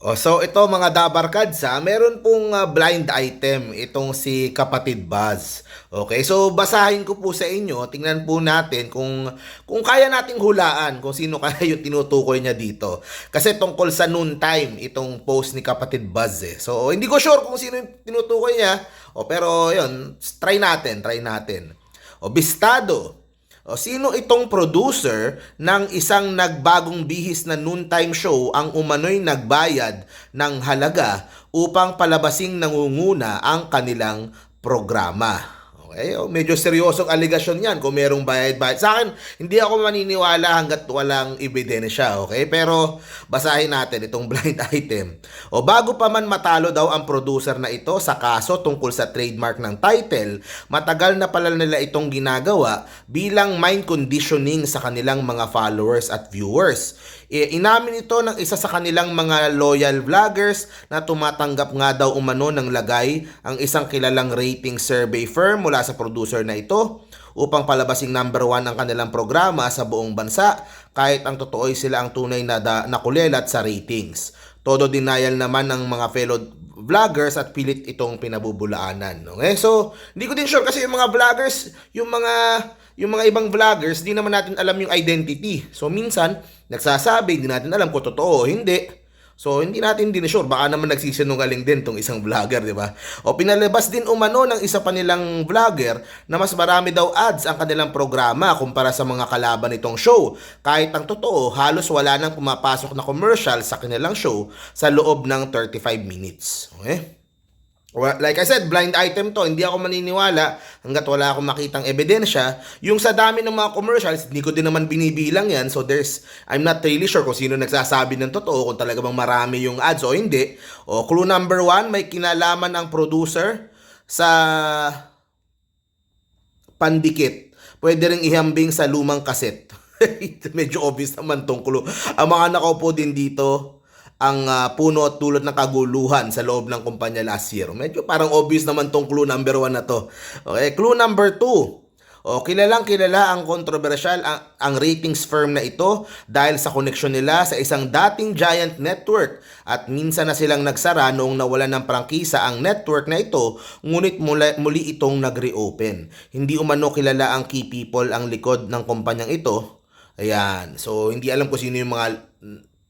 Oh, so ito mga Dabarkads ha, meron pong ah, blind item itong si Kapatid Buzz. Okay, so basahin ko po sa inyo, tingnan po natin kung kung kaya nating hulaan kung sino kaya yung tinutukoy niya dito. Kasi tungkol sa noon time itong post ni Kapatid Buzz eh. So hindi ko sure kung sino yung tinutukoy niya. O pero yun, try natin, try natin. O Bistado, o sino itong producer ng isang nagbagong bihis na noontime show ang umano'y nagbayad ng halaga upang palabasing nangunguna ang kanilang programa? Okay, o, medyo seryosong aligasyon yan kung merong bayad-bayad. Sa akin, hindi ako maniniwala hanggat walang ebidensya, okay? Pero basahin natin itong blind item. O bago pa man matalo daw ang producer na ito sa kaso tungkol sa trademark ng title, matagal na pala nila itong ginagawa bilang mind conditioning sa kanilang mga followers at viewers. E, inamin ito ng isa sa kanilang mga loyal vloggers na tumatanggap nga daw umano ng lagay ang isang kilalang rating survey firm mula sa producer na ito upang palabasing number one ang kanilang programa sa buong bansa kahit ang totoo ay sila ang tunay na, da, na sa ratings. Todo denial naman ng mga fellow vloggers at pilit itong pinabubulaanan. Okay? So, hindi ko din sure kasi yung mga vloggers, yung mga yung mga ibang vloggers, di naman natin alam yung identity. So, minsan, nagsasabi, hindi natin alam kung totoo o hindi. So, hindi natin din sure. Baka naman nagsisinungaling din tong isang vlogger, di ba? O pinalabas din umano ng isa pa nilang vlogger na mas marami daw ads ang kanilang programa kumpara sa mga kalaban nitong show. Kahit ang totoo, halos wala nang pumapasok na commercial sa kanilang show sa loob ng 35 minutes. Okay? Well, like I said, blind item to. Hindi ako maniniwala hanggat wala akong makitang ebidensya. Yung sa dami ng mga commercials, hindi ko din naman binibilang yan. So there's, I'm not really sure kung sino nagsasabi ng totoo, kung talaga bang marami yung ads o hindi. O clue number one, may kinalaman ang producer sa pandikit. Pwede rin ihambing sa lumang kaset. Medyo obvious naman tong clue. Ang mga nakaupo din dito, ang ah, puno at tulot ng kaguluhan sa loob ng kumpanya last year. Medyo parang obvious naman tong clue number one na to. Okay, clue number two. O, kilalang kilala ang kontrobersyal ang, ang ratings firm na ito dahil sa koneksyon nila sa isang dating giant network at minsan na silang nagsara noong nawala ng prangkisa ang network na ito ngunit muli, muli itong nag-reopen. Hindi umano kilala ang key people ang likod ng kumpanyang ito. Ayan. So, hindi alam kung sino yung mga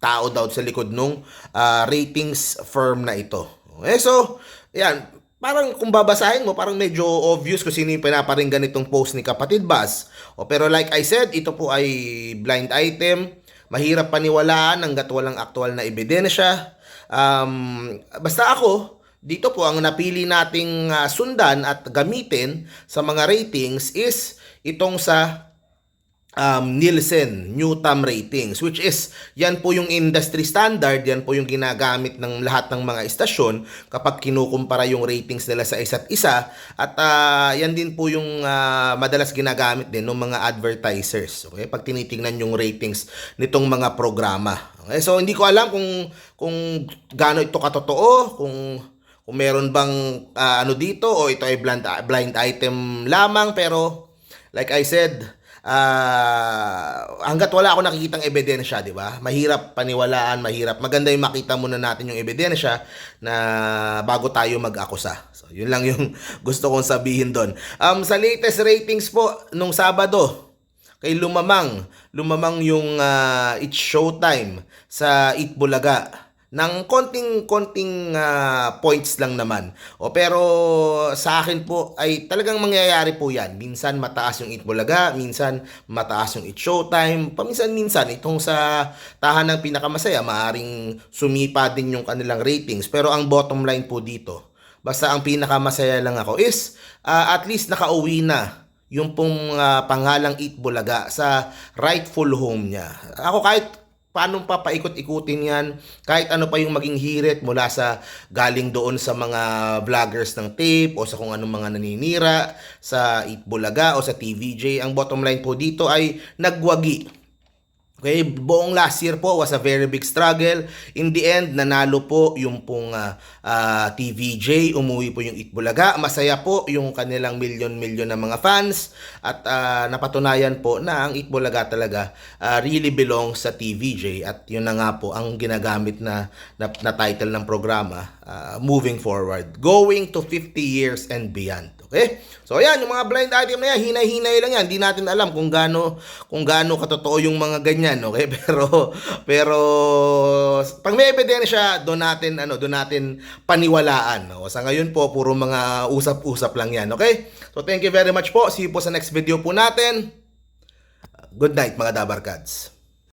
tao daw sa likod nung ah, ratings firm na ito. Okay, so, yan. Parang kung babasahin mo, parang medyo obvious kung sino yung pinaparinggan itong post ni Kapatid Bas. O, pero like I said, ito po ay blind item. Mahirap paniwalaan hanggat walang aktual na ebidensya. Um, basta ako, dito po ang napili nating ah, sundan at gamitin sa mga ratings is itong sa um, Nielsen Newton ratings which is yan po yung industry standard yan po yung ginagamit ng lahat ng mga istasyon kapag kinukumpara yung ratings nila sa isa't isa. At ah, yan din po yung ah, madalas ginagamit din ng mga advertisers okay? Pag tinitingnan yung ratings nitong mga programa. Okay so hindi ko alam kung kung gaano ito katotoo kung kung meron bang ah, ano dito o ito ay blind blind item lamang pero like I said ah hanggat wala ako nakikitang ebidensya, di ba? Mahirap paniwalaan, mahirap. Maganda yung makita muna natin yung ebidensya na bago tayo mag-akusa. So, yun lang yung gusto kong sabihin doon. Um, sa latest ratings po, nung Sabado, kay Lumamang, Lumamang yung ah, It's Showtime sa Eat Bulaga ng konting-konting ah, points lang naman. O pero sa akin po ay talagang mangyayari po 'yan. Minsan mataas yung Eat Bulaga, minsan mataas yung Eat Showtime, paminsan-minsan itong sa tahanang pinakamasaya maaring sumipa din yung kanilang ratings. Pero ang bottom line po dito, basta ang pinakamasaya lang ako is ah, at least nakauwi na yung pong ah, pangalang Eat Bulaga sa rightful home niya. Ako kahit paano papaikot-ikutin yan, kahit ano pa yung maging hirit mula sa galing doon sa mga vloggers ng tape o sa kung anong mga naninira sa Eat Bulaga o sa TVJ, ang bottom line po dito ay nagwagi Okay, buong last year po was a very big struggle. In the end, nanalo po yung pong ah, ah, TVJ, umuwi po yung Itbulaga. Masaya po yung kanilang milyon-milyon na mga fans at ah, napatunayan po na ang Itbulaga talaga ah, really belongs sa TVJ at yun na nga po ang ginagamit na, na, na title ng programa ah, moving forward. Going to 50 years and beyond. Okay? So ayan, yung mga blind item na yan, hinay-hinay lang yan. Hindi natin alam kung gaano kung gaano katotoo yung mga ganyan, okay? Pero pero pag may ebidensya, doon natin ano, doon natin paniwalaan. No? Sa ngayon po, puro mga usap-usap lang yan, okay? So thank you very much po. See you po sa next video po natin. Good night mga Dabarkads.